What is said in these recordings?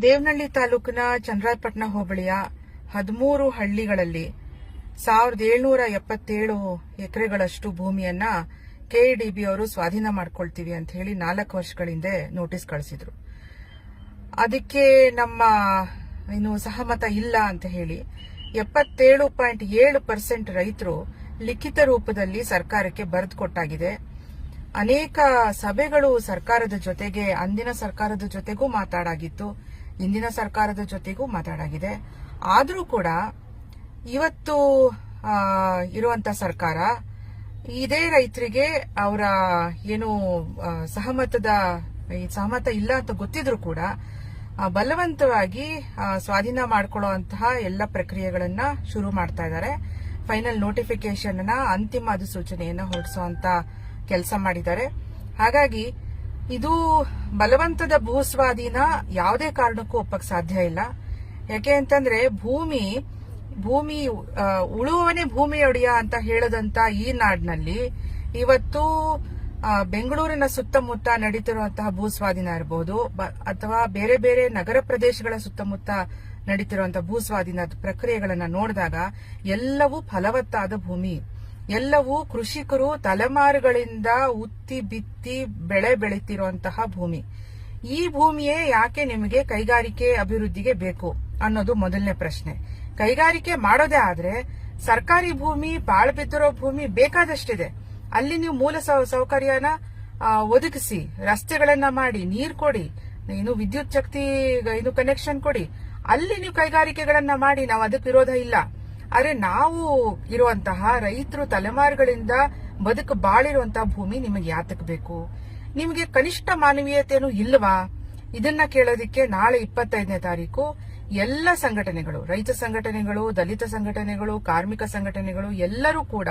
ದೇವನಹಳ್ಳಿ ತಾಲೂಕಿನ ಚಂದ್ರಾಯಪಟ್ಟಣ ಹೋಬಳಿಯ ಹದಿಮೂರು ಹಳ್ಳಿಗಳಲ್ಲಿ ಸಾವಿರದ ಏಳ್ನೂರ ಎಪ್ಪತ್ತೇಳು ಎಕರೆಗಳಷ್ಟು ಭೂಮಿಯನ್ನ ಕೆಡಿಬಿ ಅವರು ಸ್ವಾಧೀನ ಮಾಡ್ಕೊಳ್ತೀವಿ ಅಂತ ಹೇಳಿ ನಾಲ್ಕು ವರ್ಷಗಳ ಹಿಂದೆ ನೋಟಿಸ್ ಕಳಿಸಿದ್ರು. ಅದಕ್ಕೆ ನಮ್ಮ ಏನು ಸಹಮತ ಇಲ್ಲ ಅಂತ ಹೇಳಿ ಎಪ್ಪತ್ತೇಳು ಪಾಯಿಂಟ್ ಏಳು ಪರ್ಸೆಂಟ್ ರೈತರು ಲಿಖಿತ ರೂಪದಲ್ಲಿ ಸರ್ಕಾರಕ್ಕೆ ಬರೆದು ಕೊಟ್ಟಾಗಿದೆ. ಅನೇಕ ಸಭೆಗಳು ಸರ್ಕಾರದ ಜೊತೆಗೆ, ಅಂದಿನ ಸರ್ಕಾರದ ಜೊತೆಗೂ ಮಾತಾಡಾಗಿತ್ತು. ಇಂದಿನ ಸರ್ಕಾರದ ಜೊತೆಗೂ ಮಾತಾಡಾಗಿದೆ. ಆದರೂ ಕೂಡ ಇವತ್ತು ಇರುವಂತ ಸರ್ಕಾರ ಇದೇ ರೈತರಿಗೆ ಅವರ ಏನು ಸಹಮತದ ಸಹಮತ ಇಲ್ಲ ಅಂತ ಗೊತ್ತಿದ್ರು ಕೂಡ ಬಲವಂತವಾಗಿ ಸ್ವಾಧೀನ ಮಾಡ್ಕೊಳ್ಳುವಂತಹ ಎಲ್ಲ ಪ್ರಕ್ರಿಯೆಗಳನ್ನ ಶುರು ಮಾಡ್ತಾ ಇದ್ದಾರೆ. ಫೈನಲ್ ನೋಟಿಫಿಕೇಶನ್ ಅಂತಿಮ ಅಧಿಸೂಚನೆಯನ್ನ ಹೊರಡಿಸುವಂತ ಕೆಲಸ ಮಾಡಿದ್ದಾರೆ. ಹಾಗಾಗಿ ಇದು ಬಲವಂತದ ಭೂಸ್ವಾಧೀನ ಯಾವುದೇ ಕಾರಣಕ್ಕೂ ಒಪ್ಪಕ್ ಸಾಧ್ಯ ಇಲ್ಲ. ಯಾಕೆ ಅಂತಂದ್ರೆ ಭೂಮಿ ಭೂಮಿ ಉಳುವವನೇ ಭೂಮಿ ಒಡೆಯ ಅಂತ ಹೇಳದಂತ ಈ ನಾಡಿನಲ್ಲಿ ಇವತ್ತು ಬೆಂಗಳೂರಿನ ಸುತ್ತಮುತ್ತ ನಡೀತಿರುವಂತಹ ಭೂಸ್ವಾಧೀನ ಇರಬಹುದು ಅಥವಾ ಬೇರೆ ಬೇರೆ ನಗರ ಪ್ರದೇಶಗಳ ಸುತ್ತಮುತ್ತ ನಡೀತಿರುವಂತಹ ಭೂಸ್ವಾಧೀನ ಪ್ರಕ್ರಿಯೆಗಳನ್ನ ನೋಡಿದಾಗ ಎಲ್ಲವೂ ಫಲವತ್ತಾದ ಭೂಮಿ. ಎಲ್ಲವೂ ಕೃಷಿಕರು ತಲೆಮಾರುಗಳಿಂದ ಉತ್ತಿ ಬಿತ್ತಿ ಬೆಳೆ ಬೆಳೀತಿರುವಂತಹ ಭೂಮಿ. ಈ ಭೂಮಿಯೇ ಯಾಕೆ ನಿಮಗೆ ಕೈಗಾರಿಕೆ ಅಭಿವೃದ್ಧಿಗೆ ಬೇಕು ಅನ್ನೋದು ಮೊದಲನೇ ಪ್ರಶ್ನೆ. ಕೈಗಾರಿಕೆ ಮಾಡೋದೇ ಆದ್ರೆ ಸರ್ಕಾರಿ ಭೂಮಿ, ಪಾಳು ಬಿದ್ದಿರೋ ಭೂಮಿ ಬೇಕಾದಷ್ಟಿದೆ. ಅಲ್ಲಿ ನೀವು ಮೂಲ ಸೌಕರ್ಯನ ಒದಗಿಸಿ, ರಸ್ತೆಗಳನ್ನ ಮಾಡಿ, ನೀರ್ ಕೊಡಿ ಇನ್ನು ವಿದ್ಯುತ್ ಶಕ್ತಿ ಇನ್ನು ಕನೆಕ್ಷನ್ ಕೊಡಿ. ಅಲ್ಲಿ ನೀವು ಕೈಗಾರಿಕೆಗಳನ್ನ ಮಾಡಿ, ನಾವು ಅದಕ್ಕೆ ವಿರೋಧ ಇಲ್ಲ. ಆದ್ರೆ ನಾವು ಇರುವಂತಹ ರೈತರು ತಲೆಮಾರುಗಳಿಂದ ಬದುಕು ಬಾಳಿರುವಂತಹ ಭೂಮಿ ನಿಮಗೆ ಯಾತಕ್ ಬೇಕು? ನಿಮಗೆ ಕನಿಷ್ಠ ಮಾನವೀಯತೆನೂ ಇಲ್ವಾ? ಇದನ್ನ ಕೇಳೋದಿಕ್ಕೆ ನಾಳೆ ಇಪ್ಪತ್ತೈದನೇ ತಾರೀಕು ಎಲ್ಲ ಸಂಘಟನೆಗಳು, ರೈತ ಸಂಘಟನೆಗಳು, ದಲಿತ ಸಂಘಟನೆಗಳು, ಕಾರ್ಮಿಕ ಸಂಘಟನೆಗಳು ಎಲ್ಲರೂ ಕೂಡ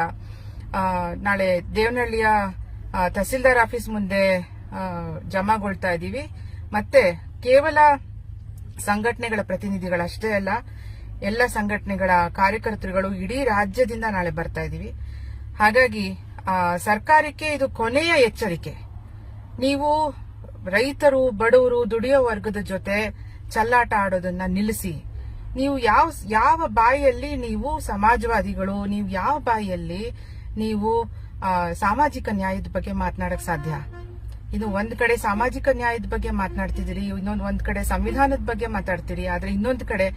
ನಾಳೆ ದೇವನಹಳ್ಳಿಯ ತಹಸೀಲ್ದಾರ್ ಆಫೀಸ್ ಮುಂದೆ ಜಮಾಗೊಳ್ತಾ ಇದ್ದೀವಿ. ಮತ್ತೆ ಕೇವಲ ಸಂಘಟನೆಗಳ ಪ್ರತಿನಿಧಿಗಳಷ್ಟೇ ಅಲ್ಲ ಎಲ್ಲ ಸಂಘಟನೆಗಳ ಕಾರ್ಯಕರ್ತರುಗಳು ಇಡೀ ರಾಜ್ಯದಿಂದ ನಾಳೆ ಬರ್ತಾ ಇದ್ದೀವಿ. ಹಾಗಾಗಿ ಸರ್ಕಾರಕ್ಕೆ ಇದು ಕೊನೆಯ ಎಚ್ಚರಿಕೆ. ನೀವು ರೈತರು, ಬಡವರು, ದುಡಿಯೋ ವರ್ಗದ ಜೊತೆ ಚಲ್ಲಾಟ ಆಡೋದನ್ನ ನಿಲ್ಲಿಸಿ. ನೀವು ಯಾವ ಯಾವ ಬಾಯಿಯಲ್ಲಿ ನೀವು ಸಮಾಜವಾದಿಗಳು, ನೀವು ಯಾವ ಬಾಯಿಯಲ್ಲಿ ನೀವು ಸಾಮಾಜಿಕ ನ್ಯಾಯದ ಬಗ್ಗೆ ಮಾತನಾಡಕ್ ಸಾಧ್ಯ? ಇನ್ನು ಒಂದ್ ಕಡೆ ಸಾಮಾಜಿಕ ನ್ಯಾಯದ ಬಗ್ಗೆ ಮಾತನಾಡ್ತಿದ್ದೀರಿ, ಇನ್ನೊಂದು ಒಂದ್ ಕಡೆ ಸಂವಿಧಾನದ ಬಗ್ಗೆ ಮಾತಾಡ್ತೀರಿ, ಆದ್ರೆ ಇನ್ನೊಂದ್ ಕಡೆ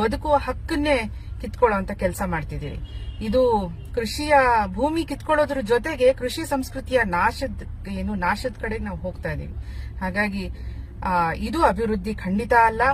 ಬದುಕುವ ಹಕ್ಕನ್ನೇ ಕಿತ್ಕೊಳ್ಳುವಂತ ಕೆಲಸ ಮಾಡ್ತಿದ್ದೀರಿ. ಇದು ಕೃಷಿಯ ಭೂಮಿ ಕಿತ್ಕೊಳ್ಳೋದ್ರ ಜೊತೆಗೆ ಕೃಷಿ ಸಂಸ್ಕೃತಿಯ ನಾಶದ, ಏನು ನಾಶದ ಕಡೆ ನಾವು ಹೋಗ್ತಾ ಇದೀವಿ. ಹಾಗಾಗಿ ಇದು ಅಭಿವೃದ್ಧಿ ಖಂಡಿತ ಅಲ್ಲ.